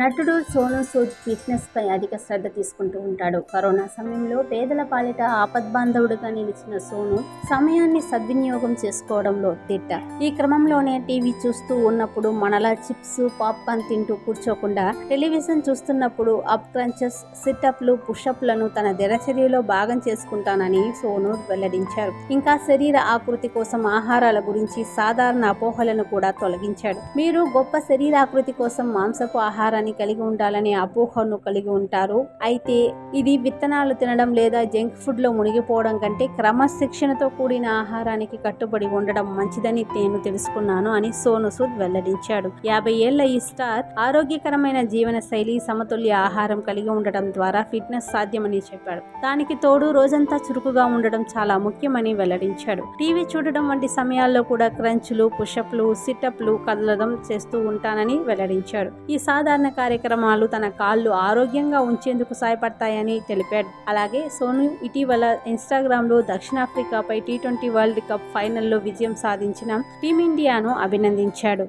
నటుడు సోను సూద్ ఫిట్నెస్ పై అధిక శ్రద్ధ తీసుకుంటూ ఉంటాడు. కరోనా సమయంలో పేదల పాలిట ఆపద్బాంధవుడుగా నిలిచిన సోను సమయాన్ని సద్వినియోగం చేసుకోవడంలో తిట్ట. ఈ క్రమంలోనే టీవీ చూస్తూ ఉన్నప్పుడు మనలా చిప్స్ పాప్కార్న్ తింటూ కూర్చోకుండా టెలివిజన్ చూస్తున్నప్పుడు అప్ క్రంచెస్ సిట్అప్లు పుషప్లను తన దినచర్యలో భాగం చేసుకుంటానని సోను వెల్లడించారు ఇంకా శరీర ఆకృతి కోసం ఆహారాల గురించి సాధారణ అపోహలను కూడా తొలగించాడు. మీరు గొప్ప శరీరాకృతి కోసం మాంసపు ఆహారాన్ని కలిగి ఉండాలనే అపోహను కలిగి ఉంటారు. అయితే ఇది విత్తనాలు తినడం లేదా జంక్ ఫుడ్లో మునిగిపోవడం కంటే క్రమశిక్షణతో కూడిన ఆహారానికి కట్టుబడి ఉండడం మంచిదని నేను తెలుసుకున్నాను అని సోను సూద్ వెల్లడించాడు. యాభై ఏళ్ళ ఈ స్టార్ ఆరోగ్యకరమైన జీవన శైలి సమతుల్య ఆహారం కలిగి ఉండడం ద్వారా ఫిట్నెస్ సాధ్యమని చెప్పాడు. దానికి తోడు రోజంతా చురుకుగా ఉండడం చాలా ముఖ్యమని వెల్లడించాడు. టీవీ చూడడం వంటి సమయాల్లో కూడా క్రంచ్లు పుషప్లు సిటప్లు కదలడం చేస్తూ ఉంటానని వెల్లడించాడు. ఈ సాధారణ కార్యక్రమాలు తన కాళ్ళు ఆరోగ్యంగా ఉంచేందుకు సహాయపడతాయని తెలిపాడు. అలాగే సోను ఇటీవల ఇన్స్టాగ్రామ్లో దక్షిణాఫ్రికాపై టీ ట్వంటీ వరల్డ్ కప్ ఫైనల్లో విజయం సాధించిన టీమిండియాను అభినందించాడు.